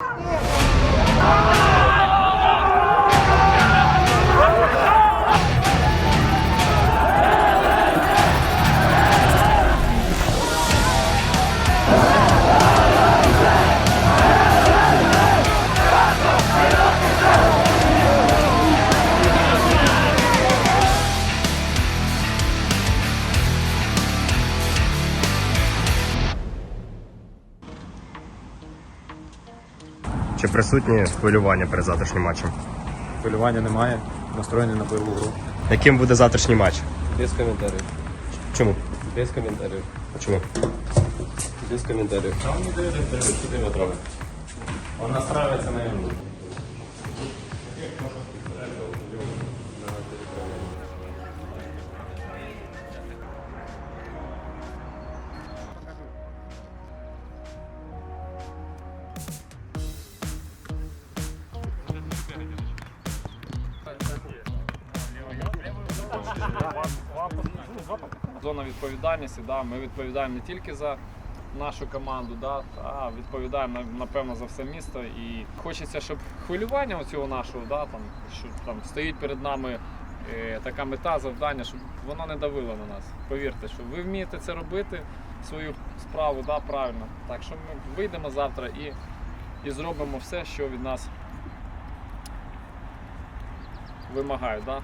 Yeah. Чи присутні хвилювання перед завтрашнім матчем? Хвилювання немає, настроєний на бойову гру. Яким буде завтрашній матч? Без коментарів. Чому? Без коментарів. А Чому? Без комментариев. Он настраивается на игру. Зона відповідальності, да, ми відповідаємо не тільки за нашу команду, да, а відповідаємо напевно за все місто. І хочеться, щоб хвилювання цього нашого, да, там, що там стоїть перед нами е, така мета, завдання, щоб воно не давило на нас. Повірте, що ви вмієте це робити, свою справу да, правильно. Так що ми вийдемо завтра і, і зробимо все, що від нас вимагають. Да?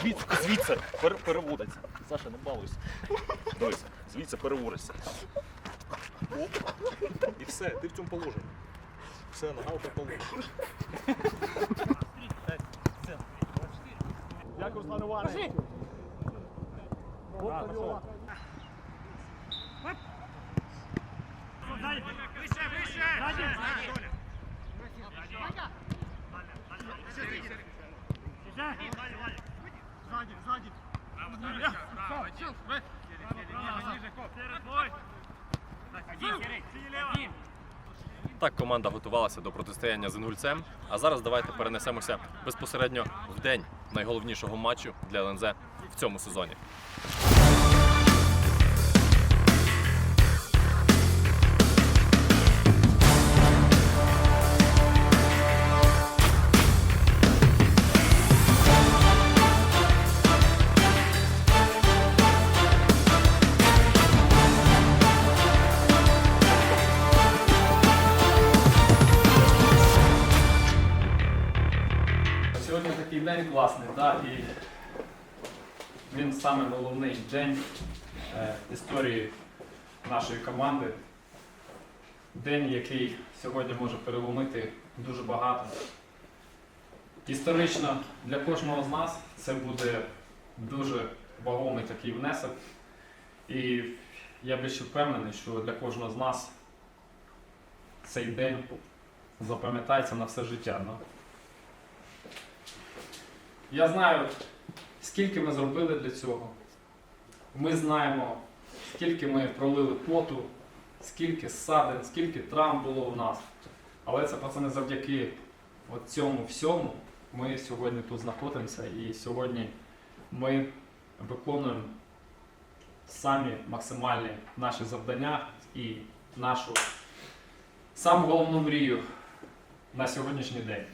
Звідси, звідси пер, переводиться. Саша, не балуйся. Дивись, звідси переводиться. Оп. І все, ти в цьому положенні. Все, нога в положенні. Дякую, Руслан Іванович. Так команда готувалася до протистояння з інгульцем. А зараз давайте перенесемося безпосередньо в день найголовнішого матчу для ЛНЗ в цьому сезоні. Саме головний день е, історії нашої команди. День, який сьогодні може переломити дуже багато. Історично для кожного з нас це буде дуже вагомий такий внесок. І я більше впевнений, що для кожного з нас цей день запам'ятається на все життя. Да? Я знаю, скільки ми зробили для цього. Ми знаємо, скільки ми пролили поту, скільки ссадин, скільки травм було у нас. Але це пацани завдяки от цьому всьому ми сьогодні тут знаходимося і сьогодні ми виконуємо самі максимальні наші завдання і нашу саму головну мрію на сьогоднішній день.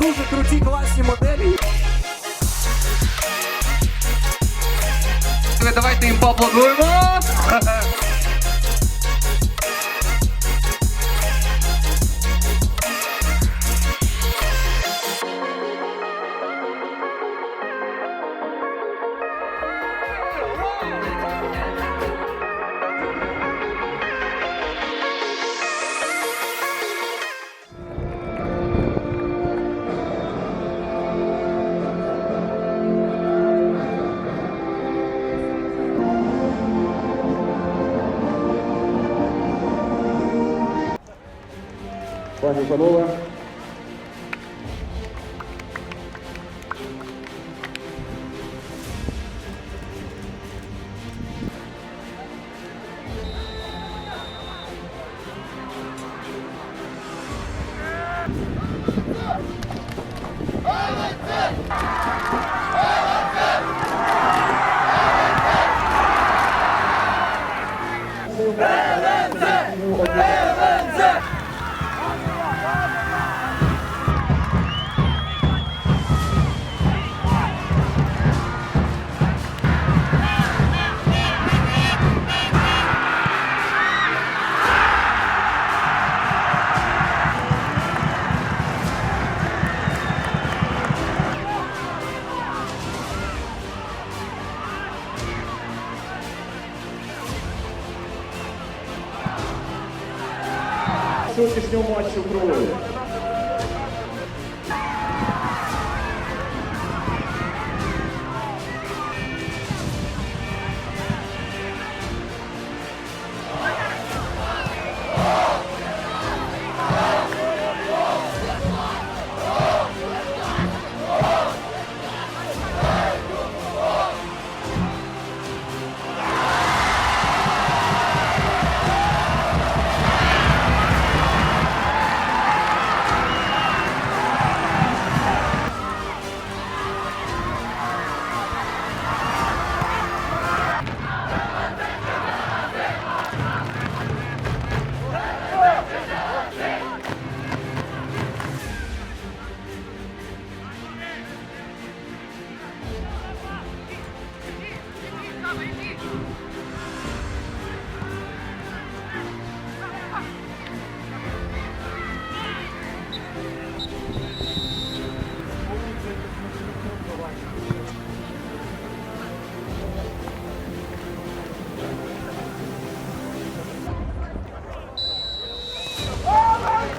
дуже круті класні моделі. Давайте їм поаплодуємо. Kwa Mheshimiwa Christian Motti pro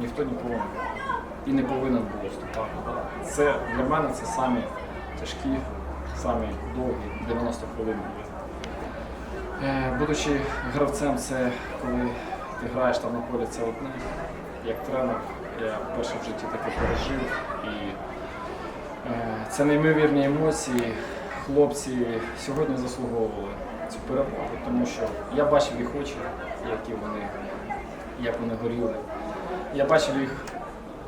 ніхто нікого і не повинен був вступати. Це для мене це самі тяжкі, самі довгі 90 хвилин. Е, Будучи гравцем, це коли ти граєш там на полі, це одне. Як тренер, я вперше в житті таке пережив. І е, це неймовірні емоції. Хлопці сьогодні заслуговували цю перемогу, тому що я бачив їх очі, які вони, як вони горіли. Я бачив їх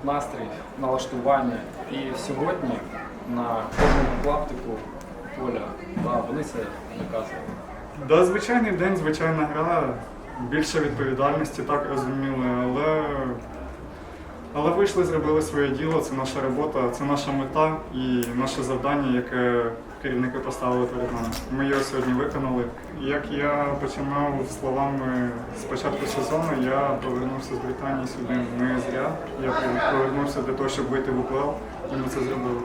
настрій, налаштування. І сьогодні на кожному клаптику поля да, вони це доказували. Да, звичайний день, звичайна гра, більше відповідальності, так розуміли, але, але вийшли, зробили своє діло, це наша робота, це наша мета і наше завдання, яке керівники поставили перед нами. Ми його сьогодні виконали. Як я починав словами з початку сезону, я повернувся з Британії сюди не зря. Я повернувся для того, щоб вийти в УПЛ, і ми це зробили.